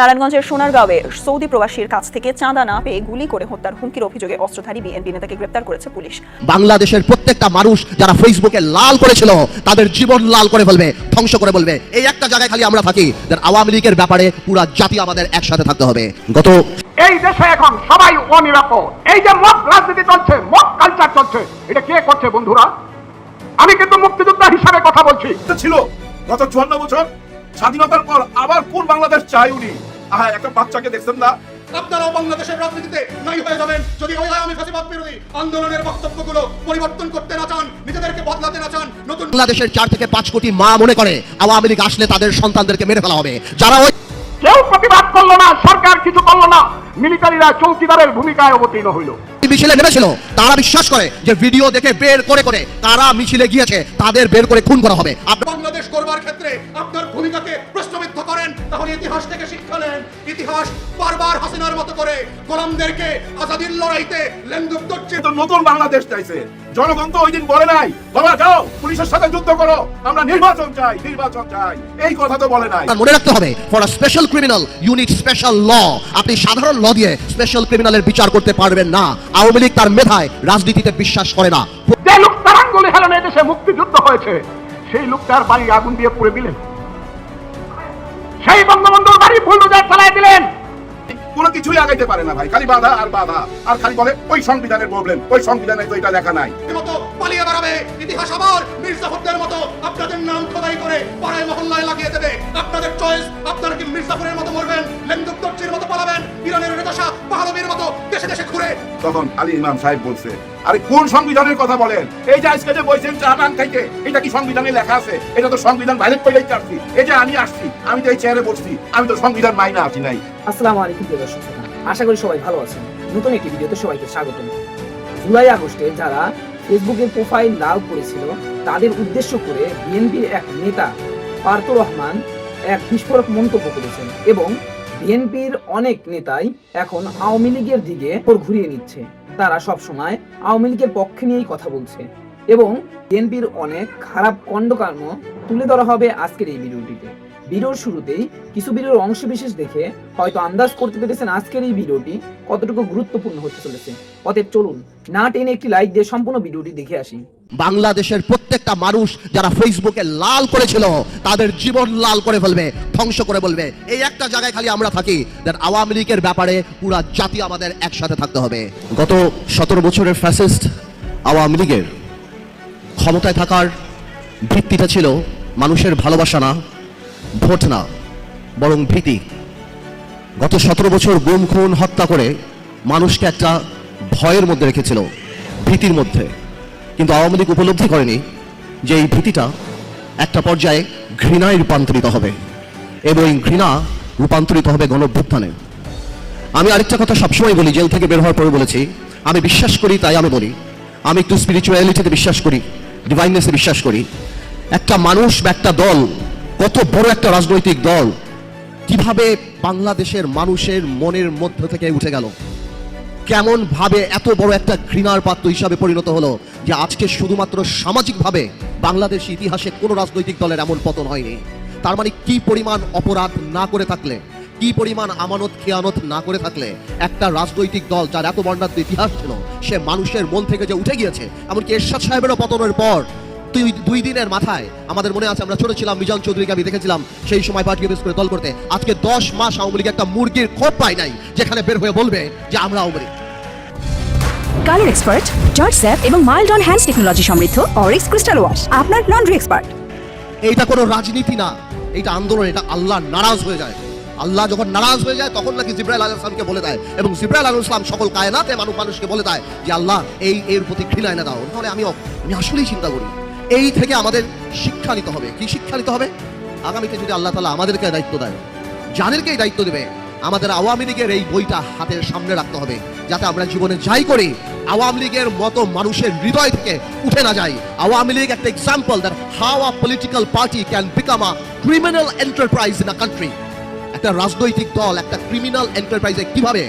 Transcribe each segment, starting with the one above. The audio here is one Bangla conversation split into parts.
নারায়ণগঞ্জের সোনারগাঁওয়ে সৌদি প্রবাসীর কাছ থেকে চাঁদা না পেয়ে গুলি করে হত্যার হুমকির অভিযোগে অস্ত্রধারী বিএনপি নেতাকে গ্রেপ্তার করেছে পুলিশ। বাংলাদেশের প্রত্যেকটা মানুষ যারা ফেসবুকে লাল করেছিল তাদের জীবন লাল করে বলবে ধ্বংস করে বলবে। এই একটা জায়গায় খালি আমরা থাকি যার আওয়ামী লীগের ব্যাপারে পুরা জাতি আমাদের একসাথে থাকতে হবে। গত এই দেশে এখন সবাই অনিরাপদ। এই যে মক রাজনীতি চলছে মক কালচার চলছে এটা কে করছে বন্ধুরা? আমি কিন্তু মুক্তিযোদ্ধা হিসাবে কথা বলছি। তো ছিল গত চুয়ান্ন বছর স্বাধীনতার পর আবার কোন বাংলাদেশ চাই উনি। আহা একটা বাচ্চাকে দেখছেন না? আপনারাও বাংলাদেশের রাজনীতিতে নাই হয়ে যাবেন। যদি ওই আওয়ামী ফাঁসিবাদ বিরোধী আন্দোলনের বক্তব্যগুলো পরিবর্তন করতে না চান নিজেদেরকে বদলাতে না চান নতুন বাংলাদেশের চার থেকে পাঁচ কোটি মা মনে করে আওয়ামী লীগ আসলে তাদের সন্তানদেরকে মেরে ফেলা হবে। যারা ওই কেউ প্রতিবাদ করল না সরকার কিছু করল না। মিলিটারিরা চৌকিদারের ভূমিকায় অবতীর্ণ হইল। মিছিলে নেমেছিল তারা বিশ্বাস করে যে ভিডিও দেখে বের করে করে তারা মিছিলে গিয়েছে তাদের বের করে খুন করা হবে। বাংলাদেশ করবার ক্ষেত্রে আপনার ভূমিকাকে প্রশ্নবিদ্ধ করেন তাহলে ইতিহাস থেকে শিক্ষা নেন। ইতিহাস বারবার হাসিনার মতো করে গোলামদেরকে আজাদির লড়াইতে লেন্দুক করছে নতুন বাংলাদেশ চাইছে। জনগণ তো ওই দিন বলে নাই। বাবা যাও পুলিশের সাথে যুদ্ধ করো। আমরা নির্বাচন চাই নির্বাচন চাই। এই কথা তো বলে নাই। মনে রাখতে হবে for a special criminal unit special law আপনি সাধারণ ল দিয়ে স্পেশাল ক্রিমিনালের বিচার করতে পারবেন না। আওয়ামী লীগ তার মেধায় রাজনীতিতে বিশ্বাস করে না। যে লোক তারাঙ্গুলি হেলেন দেশে মুক্তিযুদ্ধ হয়েছে সেই লোকটার বাড়ি আগুন দিয়ে পুড়ে দিলেন। সেই বঙ্গবন্ধুর বাড়ি চালায় দিলেন। কিছুই আগাইতে পারে না ভাই। খালি বাধা আর বাধা। আর খালি বলে, ওই সংবিধানের প্রবলেম ওই সংবিধানে তো এটা লেখা নাই। পালিয়ে বেড়াবে ইতিহাস আবার মির্জাফরদের মতো। আপনাদের নাম খোদাই করে পাড়ায় মহল্লায় লাগিয়ে দেবে। আপনাদের চয়েস আপনারা কি মির্জাফরের মতো মরবেন লেন্দুক দর্জির মতো পালাবেন, ইরানের রেতাশা পাহলবীর মতো দেশে দেশে ঘুরে। তখন আলী ইমাম সাহেব বলছে আরে কোন সংবিধানের কথা বলেন? এই যে আজকে যে বলছেন চা পান খাইতে এটা কি সংবিধানে লেখা আছে? এটা তো সংবিধান ভাইলেট করেই আসছি। এই যে আমি আসছি আমি তো এই চেয়ারে বসছি আমি তো সংবিধান মাইনা আসি নাই। আসসালামু আলাইকুম প্রিয় দর্শক আশা করি সবাই ভালো আছেন। নতুন একটি ভিডিওতে সবাইকে স্বাগতম। জুলাই আগস্টে যারা ফেসবুকে প্রোফাইল লাল করেছিল তাদের উদ্দেশ্য করে বিএনপির এক নেতা পার্থ রহমান এক বিস্ফোরক মন্তব্য করেছেন এবং বিএনপির অনেক নেতাই এখন আওয়ামী লীগের দিকে ঘুরিয়ে নিচ্ছে। তারা সব সময় আওয়ামী লীগের পক্ষে নিয়েই কথা বলছে এবং বিএনপির অনেক খারাপ কণ্ডকর্ম তুলে ধরা হবে আজকের এই ভিডিওটিতে। ভিডিওর শুরুতেই কিছু ভিডিওর অংশ বিশেষ দেখে হয়তো আন্দাজ করতে পেরেছেন আজকের এই ভিডিওটি কতটুকু গুরুত্বপূর্ণ হতে চলেছে। অতএব চলুন, না টেনে একটি লাইক দিয়ে সম্পূর্ণ ভিডিওটি দেখে আসি। বাংলাদেশের প্রত্যেকটা মানুষ যারা ফেসবুকে লাল করেছিল, তাদের জীবন লাল করে ফেলবে, ধ্বংস করে বলবে। এই একটা জায়গায় খালি আমরা থাকি যার আওয়ামী লীগের ব্যাপারে পুরা জাতি আমাদের একসাথে থাকতে হবে। গত সতেরো বছরের ফ্যাসিস্ট আওয়ামী লীগের ক্ষমতায় থাকার ভিত্তিটা ছিল মানুষের ভালোবাসা না, ভোট না, বরং ভীতি। গত সতেরো বছর গুম, খুন, হত্যা করে মানুষকে একটা ভয়ের মধ্যে রেখেছিল, ভীতির মধ্যে। কিন্তু আওয়ামী লীগ উপলব্ধি করেনি যে এই ভীতিটা একটা পর্যায়ে ঘৃণায় রূপান্তরিত হবে। এবং এই ঘৃণা রূপান্তরিত হবে গণভ্যুত্থানে। আমি আরেকটা কথা সবসময় বলি, জেল থেকে বের হওয়ার পরে বলেছি, আমি বিশ্বাস করি তাই আমি বলি। আমি একটু স্পিরিচুয়ালিটিতে বিশ্বাস করি ডিভাইনেসে বিশ্বাস করি। একটা মানুষ বা একটা দল, কত বড় একটা রাজনৈতিক দল, কীভাবে বাংলাদেশের মানুষের মনের মধ্য থেকে উঠে গেল? কেমন ভাবে এত বড় একটা ঘৃণার পাত্র হিসাবে পরিণত হলো যে আজকে শুধুমাত্র সামাজিকভাবে বাংলাদেশ ইতিহাসে কোনো রাজনৈতিক দলের এমন পতন হয়নি। তার মানে কি পরিমাণ অপরাধ না করে থাকলে, কি পরিমাণ আমানত, খেয়ানত না করে থাকলে একটা রাজনৈতিক দল যার এত বর্ণাঢ্য ইতিহাস ছিল, সে মানুষের মন থেকে যে উঠে গিয়েছে, এমনকি এরশাদ সাহেবেরও পতনের পর দুই দুই দিনের মাথায় আমাদের মনে আছে আমরা ছোট ছিলাম, মিজান চৌধুরীকে আমি দেখেছিলাম, সেই সময় পার্টি অফিস করে দল করতে। আজকে দশ মাস আওয়ামী লীগ একটা মুরগির খোপ পায় নাই, যেখানে বের হয়ে বলবে যে আমরা আওয়ামী লীগ। কালার এক্সপার্ট, জর্জ স্যাপ এবং মাইল্ড অন হ্যান্ডস টেকনোলজি সমৃদ্ধ অরিক্স ক্রিস্টাল ওয়াশ, আপনার লন্ড্রি এক্সপার্ট। এইটা কোনো রাজনীতি না, এইটা আন্দোলন, এটা আল্লাহ নারাজ হয়ে যায়। আল্লাহ যখন নারাজ হয়ে যায়, তখন নাকি জিব্রাইল আলহ ইসলামকে বলে দেয় এবং জিব্রাইল আলহ ইসলাম সকল কায়নাতে মানুষ মানুষকে বলে দেয় যে, আল্লাহ, এই, এর প্রতি ঘৃণা এনে দাও। তাহলে আমিও আমি আসলেই চিন্তা করি, এই থেকে আমাদের শিক্ষা নিতে হবে। কি শিক্ষা নিতে হবে? আগামীতে যদি আল্লাহ তালা আমাদেরকে দায়িত্ব দেয় যাদেরকেই দায়িত্ব দেবে, আমাদের আওয়ামী লীগের এই বইটা হাতের সামনে রাখতে হবে, যাতে আমরা জীবনে যাই করি আওয়ামী লীগের মতো মানুষের হৃদয় থেকে উঠে না যায়। আওয়ামী লীগ একটা example that how a political party can become a criminal enterprise in a country একটা রাজনৈতিক দল, একটা ক্রিমিনাল এন্টারপ্রাইজে কীভাবে?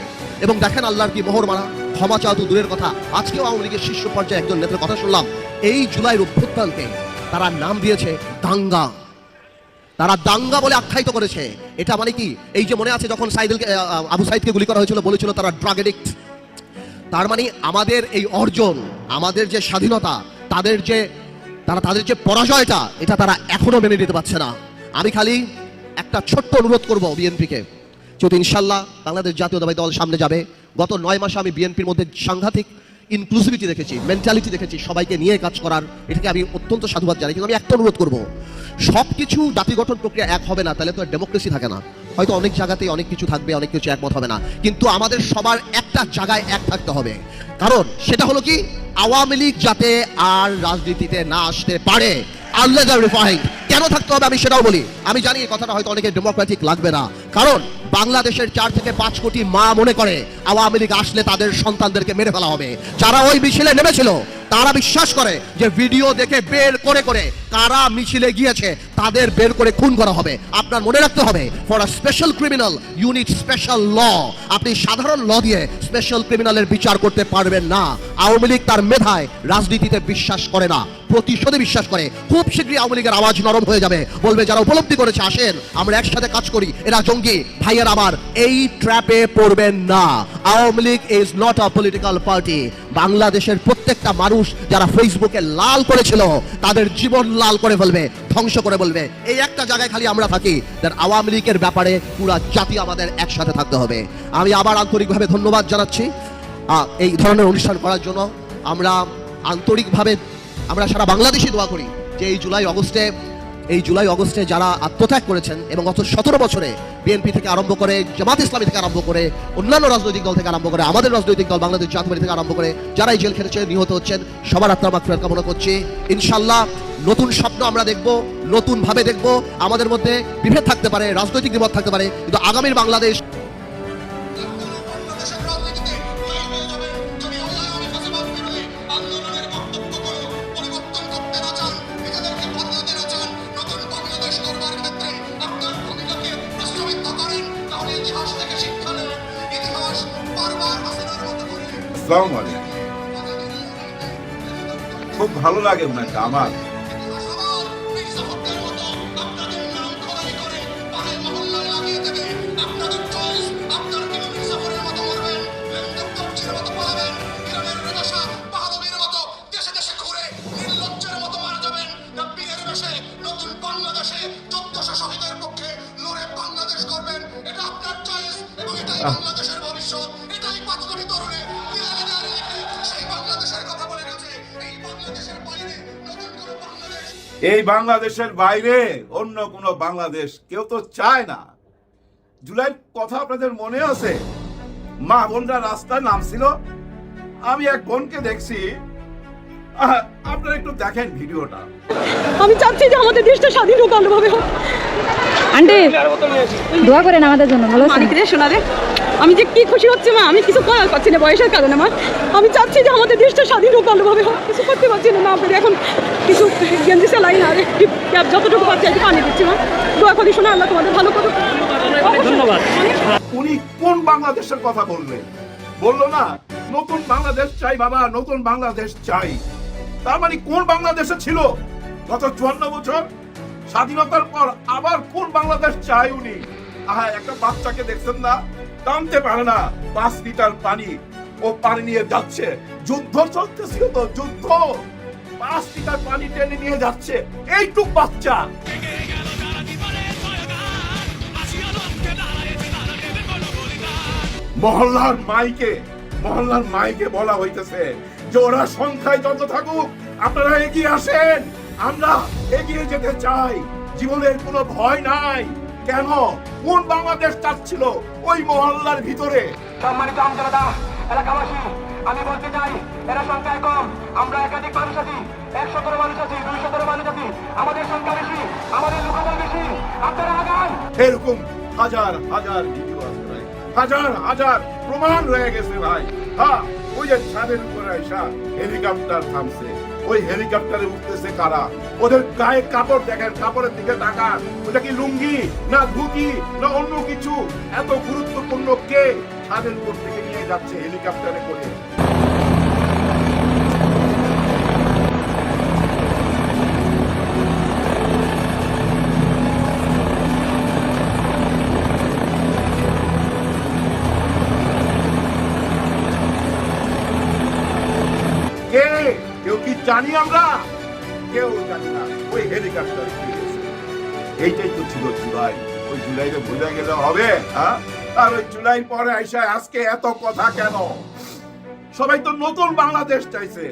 এবং দেখেন আল্লাহর কি মোহর মারা ক্ষমা চাওয়া তো দূরের কথা। আজকেও আওয়ামী লীগের শীর্ষ পর্যায়ে একজন নেতার কথা শুনলাম। এই জুলাইয়ের অভ্যুত্থানকে তারা নাম দিয়েছে দাঙ্গা। তারা দাঙ্গা বলে আখ্যায়িত করেছে। এটা মানে কি? এই যে মনে আছে যখন সাইদুলকে আবু সাইদকে গুলি করা হয়েছিল, বলেছিল তারা ড্রাগ এডিক্ট তার মানে আমাদের এই অর্জন, আমাদের যে স্বাধীনতা, তাদের যে, তারা তাদের যে পরাজয়টা, এটা তারা এখনও মেনে নিতে পারছে না। আমি খালি একটা ছোট্ট অনুরোধ করব বিএনপিকে। যদি ইনশাল্লাহ বাংলাদেশ জাতীয়তাবাদী দল সামনে যাবে, গত নয় মাসে আমি বিএনপির মধ্যে সাংঘাতিক ইনক্লুসিভিটি দেখেছি মেন্টালিটি দেখেছি, সবাইকে নিয়ে কাজ করার, এটাকে আমি অত্যন্ত সাধুবাদ জানাই। কিন্তু আমি একটা অনুরোধ করব সব কিছু জাতি গঠন প্রক্রিয়া এক হবে না, তাহলে তো ডেমোক্রেসি থাকে না। হয়তো অনেক জায়গাতেই অনেক কিছু থাকবে, অনেক কিছু একমত হবে না। কিন্তু আমাদের সবার একটা জায়গায় এক থাকতে হবে। কারণ সেটা হলো কি? আওয়ামী লীগ যাতে আর রাজনীতিতে না আসতে পারে, আল্লাহ কেন থাকতে হবে আমি সেটাও বলি। আমি জানি এই কথাটা হয়তো অনেকে ডেমোক্রেটিক লাগবে না। কারণ বাংলাদেশের চার থেকে পাঁচ কোটি মা মনে করে আওয়ামী লীগ আসলে তাদের সন্তানদেরকে মেরে ফেলা হবে। যারা ওই মিছিলে নেমেছিল, তারা বিশ্বাস করে যে ভিডিও দেখে বের করে করে কারা মিছিলে গিয়েছে, তাদের বের করে খুন করা হবে। আপনার মনে রাখতে হবে for a special criminal unit special law আপনি সাধারণ ল দিয়ে স্পেশাল ক্রিমিনালের বিচার করতে পারবেন না। আওয়ামী লীগ তার মেধায় রাজনীতিতে বিশ্বাস করে না। প্রতিশোধে বিশ্বাস করে। খুব শীঘ্রই আওয়ামী লীগের আওয়াজ নরম হয়ে যাবে। বলবে, যারা উপলব্ধি করেছে, আসেন, আমরা একসাথে কাজ করি। এরা জঙ্গি ভাইয়ের আমার এই ট্র্যাপে পড়বেন না। Awami League is not a political party বাংলাদেশের প্রত্যেকটা মানুষ যারা ফেসবুকে লাল করেছিল, তাদের জীবন লাল করে ফেলবে, ধ্বংস করে বলবে। এই একটা জায়গায় খালি আমরা থাকি, that আওয়ামী লীগের ব্যাপারে পুরা জাতি আমাদের একসাথে থাকতে হবে। আমি আবার আন্তরিকভাবে ধন্যবাদ জানাচ্ছি। এই ধরনের অনুষ্ঠান করার জন্য আমরা আন্তরিকভাবে, আমরা সারা বাংলাদেশে দোয়া করি যে এই জুলাই, অগস্টে এই জুলাই, অগস্টে যারা আত্মত্যাগ করেছেন এবং গত সতেরো বছরে বিএনপি থেকে আরম্ভ করে, জামাত ইসলামী থেকে আরম্ভ করে, অন্যান্য রাজনৈতিক দল থেকে আরম্ভ করে, আমাদের রাজনৈতিক দল, বাংলাদেশ জাতীয় থেকে আরম্ভ করে, যারাই জেল খেলেছে নিহত হচ্ছেন, সবার আত্মার ফেরত কামনা করছি। ইনশাল্লাহ নতুন স্বপ্ন আমরা দেখব নতুন ভাবে দেখব। আমাদের মধ্যে বিভেদ থাকতে পারে, রাজনৈতিক বিপদ থাকতে পারে, কিন্তু আগামীর বাংলাদেশ আসসালামু আলাইকুম খুব ভালো লাগে ওনাকে আমার। এই বাংলাদেশের বাইরে অন্য কোনো বাংলাদেশ কেউ তো চায় না। জুলাইয়ের কথা আপনাদের মনে আছে? মা বোনরা রাস্তায় নামছিল। আমি এক বোনকে দেখছি আপনারা একটু দেখেন ভিডিওটা। আমি চাচ্ছি যে আমাদের দেশটা স্বাধীন হোক। ভালোভাবে হোক আন্টি দোয়া করেন আমাদের জন্য ভালো আছেন? রে শোনা রে আমি যে কি খুশি হচ্ছে মা আমি কিছু করার পাচ্ছি না বয়সের কারণে মা। আমি চাচ্ছি যে আমাদের দেশটা স্বাধীন হোক। ভালোভাবে হোক কিছু করতে পারছি না মা আপনাদের এখন কিছু গেঞ্জি সেলাই না রে ক্যাব যতটুকু পাচ্ছি আর কি পানি দিচ্ছি মা। দোয়া করি শোনা আল্লাহ তোমাদের ভালো করুক। ধন্যবাদ। উনি কোন বাংলাদেশের কথা বললেন? বলল না নতুন বাংলাদেশ চাই বাবা নতুন বাংলাদেশ চাই। তার মানে কোন বাংলাদেশে ছিল? গত চুয়ান্ন বছর স্বাধীনতার পর আবার কোন বাংলাদেশ চাই উনি আহা, একটা বাচ্চাকে দেখছেন না? টানতে পারে না। পাঁচ লিটার পানি ও পানি নিয়ে যাচ্ছে। যুদ্ধ চলতেছিল তো, যুদ্ধ। পাঁচ লিটার পানি টেনে নিয়ে যাচ্ছে। এইটুক বাচ্চা। মহল্লার মাইকে মহল্লার মাইকে বলা হইতেছে যে ওরা সংখ্যায় যত থাকুক আপনারা এগিয়ে আসেন। আমরা এগিয়ে যেতে চাই। জীবনের কোনো ভয় নাই। কেন? কোন বাংলাদেশ চাচ্ছিল ওই মহল্লার ভিতরে? সম্মানিত আমজনতা এলাকাবাসী আমি বলতে চাই এরা সংখ্যায় কম। আমরা একাধিক মানুষ আছি একশতর মানুষ আছি দুইশতর মানুষ আছি। আমাদের সংখ্যা বেশি আমাদের লোকবল বেশি। আপনারা আগান। এরকম হাজার হাজার ভিডিও আছে ভাই। হাজার হাজার প্রমাণ রয়ে গেছে ভাই। হ্যাঁ ওই যে ছাদের উপরে আইসা হেলিকপ্টার থামছে। ওই হেলিকপ্টারে উঠতেছে কারা? ওদের গায়ে কাপড় দেখেন, কাপড়ের দিকে তাকান। ওটা কি লুঙ্গি না ধুতি না অন্য কিছু? এত গুরুত্বপূর্ণ কে? উপর থেকে নিয়ে যাচ্ছে হেলিকপ্টারে করে। জানি আমরা। কেউ জানি না, ওই হেলিকপ্টারে এইটাই তো ছিল জুলাই। ওই জুলাইতে বোঝা গেলে হবে হ্যাঁ? আর ওই জুলাই পরে আইসা আজকে এত কথা কেন? সবাই তো নতুন বাংলাদেশ চাইছে।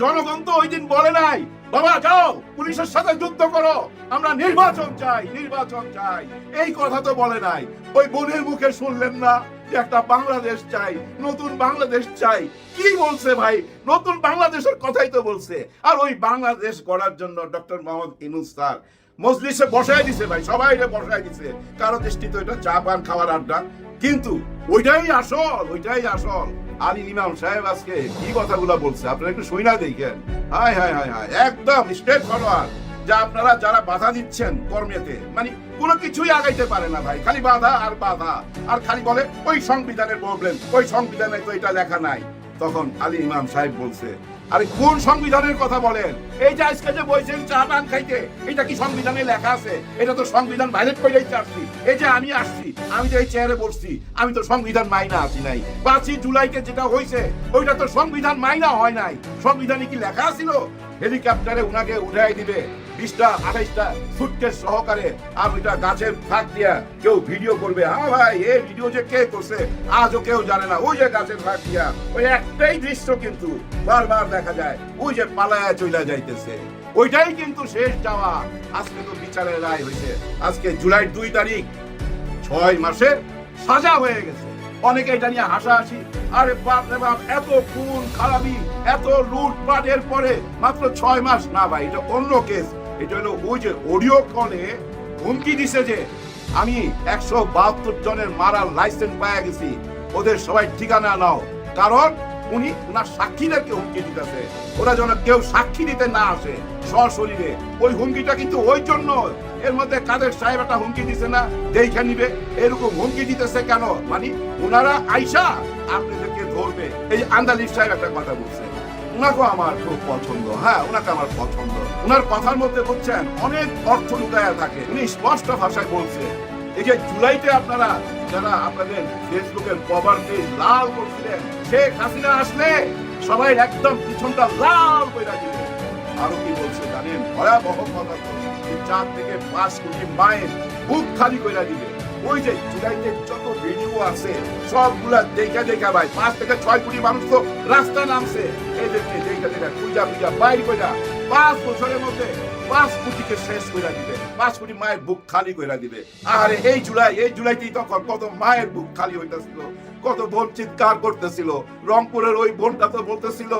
জনগণ তো ওই দিন বলে নাই, বাবা, যাও, পুলিশের সাথে যুদ্ধ করো। আমরা নির্বাচন চাই নির্বাচন চাই। এই কথা তো বলে নাই। ওই বোনের মুখে শুনলেন না। একটা বাংলাদেশ চাই, নতুন বাংলাদেশ চাই। কি বলছে ভাই? নতুন বাংলাদেশের কথাই তো বলছে। আর ওই বাংলাদেশ গড়ার জন্য ডক্টর মোহাম্মদ ইনুস স্যার মজলিসে বসায় দিছে ভাই, সবাই বসায় দিছে। কারও দৃষ্টি তো এটা চা, পান, খাওয়ার আড্ডা। কিন্তু ওইটাই আসল ওইটাই আসল। আলী ইমাম সাহেব আজকে কি কথাগুলো বলছে? আপনারা একটু শুই না দেখেন। হাই হাই হাই হাই একদম স্ট্রেট ফরওয়ার্ড যা আপনারা যারা বাধা দিচ্ছেন কর্মেতে মানে কোনো কিছুই আগাইতে পারে না ভাই, খালি বাধা আর বাধা। আর খালি বলে, ওই সংবিধানের প্রবলেম ওই সংবিধানে তো এটা লেখা নাই। তখন আলী ইমাম সাহেব বলছে, আরে কোন সংবিধানের কথা বলেন? এই যে আজকে যে বলছেন চা পান খাইতে, এটা কি সংবিধানে লেখা আছে? এটা তো সংবিধান ভাইলেট করেই আসছি এই যে আমি আসছি, আমি তো এই চেয়ারে বসছি, আমি তো সংবিধান মাইনা আছি নাই। পাঁচই জুলাইতে যেটা হয়েছে ওইটা তো সংবিধান মাইনা হয় নাই। সংবিধানে কি লেখা ছিল হেলিকপ্টারে উনাকে উঠাই দিবে। বিশটা, আঠাইশটা সহকারে ওইটা গাছের ফাঁক দিয়া কেউ ভিডিও করবে। হ্যাঁ ভাই ভিডিও যে কে করছে, আজও কেউ জানে না। ওই যে গাছের ফাঁক দিয়া। ওই একটাই দৃশ্য কিন্তু বারবার দেখা যায়। ওই যে যাইতেছে। ওইটাই কিন্তু শেষ যাওয়া। আজকে তো বিচারের রায় হয়েছে আজকে জুলাই দুই তারিখ, ছয় মাসে সাজা হয়ে গেছে। অনেকে এটা নিয়ে হাসাহাসি। আরে বাপ রে বাপ, এত খুন, খারাপি, এত লুটপাটের পরে মাত্র ছয় মাস। না ভাই, এটা অন্য কেস এটা হলো ওই যে অডিও হুমকি দিছে যে আমি একশো বাহাত্তর জনের মারার লাইসেন্স পাওয়া গেছি। ওদের সবাই ঠিকানা নাও। কারণ উনি ওনার সাক্ষীদেরকে হুমকি দিতেছে। ওরা যেন কেউ সাক্ষী দিতে না আসে সশরীরে। ওই হুমকিটা কিন্তু ওই জন্য এর মধ্যে কাদের সাহেব একটা হুমকি দিছে না, দেখে নিবে। এরকম হুমকি দিতেছে কেন? মানে ওনারা আইসা আপনাদেরকে ধরবে। এই আন্দালিফ সাহেব একটা কথা বলছে। ওনাকে আমার খুব পছন্দ। হ্যাঁ ওনাকে আমার পছন্দ। ওনার কথার মধ্যে বলছেন, অনেক অর্থ লুকায়া থাকে। উনি স্পষ্ট ভাষায় বলছে এই যে জুলাইতে আপনারা, যারা আপনাদের ফেসবুকের কভার পেজ লাল করছিলেন, শেখ হাসিনা আসলে সবাই একদম পিছনটা লাল করে দিবে আরও কি বলছে জানেন? ভয়াবহ কথা। চার থেকে পাঁচ কোটি মায়ের বুক খালি করে দিবে। ওই যে জুলাইতে যত ভিডিও আছে, সবগুলা ভাই, পাঁচ থেকে ছয় কোটি মানুষ তো রাস্তা নামছে। এদেরকে বাইর কইরা পাঁচ বছরের মধ্যে পাঁচ কোটিকে শেষ করে দিবে। পাঁচ কোটি মায়ের বুক খালি করে দিবে। আরে এই জুলাই, এই জুলাইতেই তখন কত মায়ের বুক খালি হইতেছিল, কত বোন চিৎকার করতেছিল, রংপুরের ওই বোনটা তো বলতেছিল,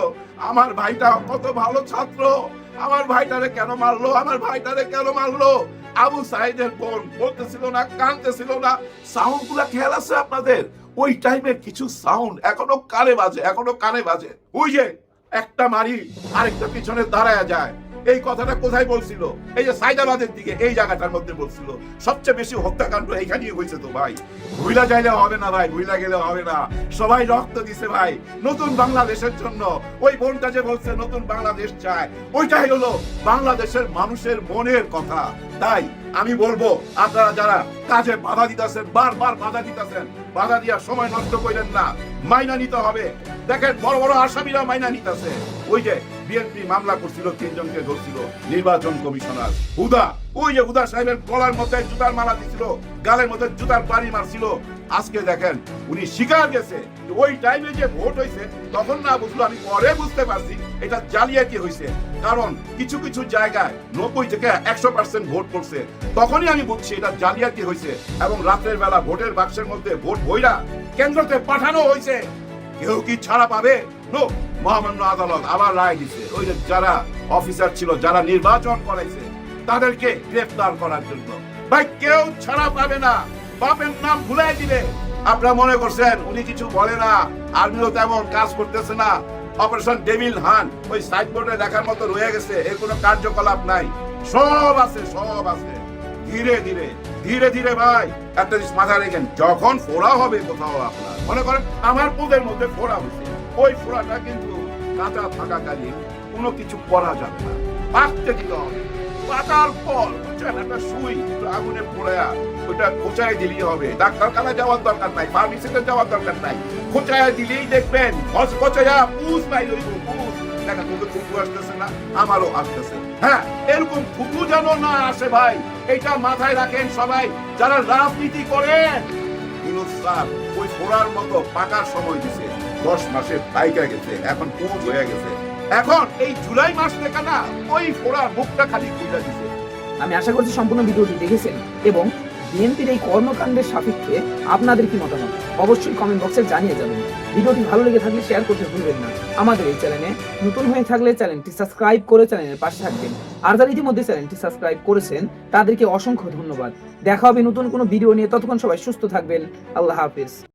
আমার ভাইটা কত ভালো ছাত্র, আমার ভাইটারে কেন মারলো, আমার ভাইটারে কেন মারলো? আবু সাইদের বোন বলতেছিল না কানতেছিল না। সাউন্ডগুলা খেয়াল আছে আপনাদের? ওই টাইমের কিছু সাউন্ড এখনও কানে বাজে, এখনও কানে বাজে। ওই যে একটা মারি আরেকটা পিছনে দাঁড়ায় যায়। এই কথাটা কোথায় বলছিল? এই যে সাইদাবাদের দিকে, এই জায়গাটার মধ্যে বলছিল। সবচেয়ে বেশি হত্যাকাণ্ড এইখানেই হয়েছে তো ভাই। ভুইলা যাইলে হবে না ভাই, ভুইলা গেলে হবে না। সবাই রক্ত দিছে ভাই। নতুন বাংলাদেশের জন্য। ওই বোনটা যে বলছে, নতুন বাংলাদেশ চায়। ওইটাই হলো বাংলাদেশের মানুষের মনের কথা। তাই আমি বলব, আপনারা যারা কাজে বাধা দিতেছেন, বারবার বাধা দিতেছেন, বাধা দিয়া সময় নষ্ট করেন না। মাইনা নিতে হবে। দেখেন, বড় বড় আসামিরা মাইনা নিতেছে। ওই যে বিএনপি মামলা করছিল, তিনজনকে ধরছিল, নির্বাচন কমিশনার। হুদা, ওই যে হুদা সাহেবের গলার মধ্যে জুতার মালা দিছিল, গালের মধ্যে জুতার বাড়ি মারছিল। আজকে দেখেন, উনি স্বীকার গেছে ওই টাইমে যে ভোট হয়েছে তখন না বুঝলো, আমি পরে বুঝতে পারছি, এটা জালিয়াতি হয়েছে কারণ কিছু কিছু জায়গায় নব্বই থেকে একশো পার্সেন্ট ভোট পড়ছে। তখনই আমি বুঝছি এটা জালিয়াতি হয়েছে এবং রাতের বেলা ভোটের বাক্সের মধ্যে ভোট বইরা কেন্দ্রতে পাঠানো হয়েছে কেউ কি ছাড়া পাবে? মহামান্য আদালত আবার রায় দিছে। ওই যে যারা অফিসার ছিল, যারা নির্বাচন করাইছে, তাদেরকে গ্রেফতার করার জন্য। ভাই, কেউ ছাড়া পাবে না। বাপের নাম ভুলাই দিবে আপনারা মনে করছেন, উনি কিছু বলে না, আর্মিও তেমন কাজ করতেছে না। অপারেশন ডেভিল হান, ওই সাইডবোর্ডে দেখার মতো রয়ে গেছে, এর কোনো কার্যকলাপ নাই। সব আছে সব আছে। ধীরে ধীরে ধীরে ধীরে ভাই, একটা জিনিস মাথায় রেখেন, যখন ফোড়া হবে, কোথাও আপনার মনে করেন, আমার পুদের মধ্যে ফোড়া হয়েছে। ওই ফোড়াটা কিন্তু কাঁচা থাকাকালীন কোনো কিছু করা যাবে না। পাকতে দিতে হবে? পাকার পর একটা সুই আগুনে পোড়ায়া ওইটা খোঁচায় দিলেই হবে। ডাক্তারখানা যাওয়ার দরকার নাই ফার্মেসিতে যাওয়ার দরকার নাই। খোঁচায় দিলেই দেখবেন খচখচায়া পুষ পাই লইব পুষ। দেখা তোকে থুতু আসতেছে না, আমারও আসতেছে। হ্যাঁ এরকম থুতু যেন না আসে ভাই, এটা মাথায় রাখেন সবাই, যারা রাজনীতি করেন বিনোদ স্যার ওই ঘোড়ার মতো পাকার সময় দিছে। দশ মাসে পাইকা গেছে, এখন পুজ হয়ে গেছে। এখন এই জুলাই মাস থেকে না, ওই ফোড়ার মুখটা খালি খুলে দিছে। আমি আশা করছি সম্পূর্ণ ভিডিওটি দেখেছেন এবং বিএনপির এই কর্মকাণ্ডের সাপেক্ষে আপনাদের কি মতামত? অবশ্যই কমেন্ট বক্সে জানিয়ে যাবেন ভিডিওটি ভালো লেগে থাকলে শেয়ার করতে ভুলবেন না। আমাদের এই চ্যানেলে নতুন হয়ে থাকলে চ্যানেলটি সাবস্ক্রাইব করে চ্যানেলের পাশে থাকবেন। আর যারা ইতিমধ্যে চ্যানেলটি সাবস্ক্রাইব করেছেন, তাদেরকে অসংখ্য ধন্যবাদ। দেখা হবে নতুন কোনো ভিডিও নিয়ে। ততক্ষণ সবাই সুস্থ থাকবেন। আল্লাহ হাফিজ।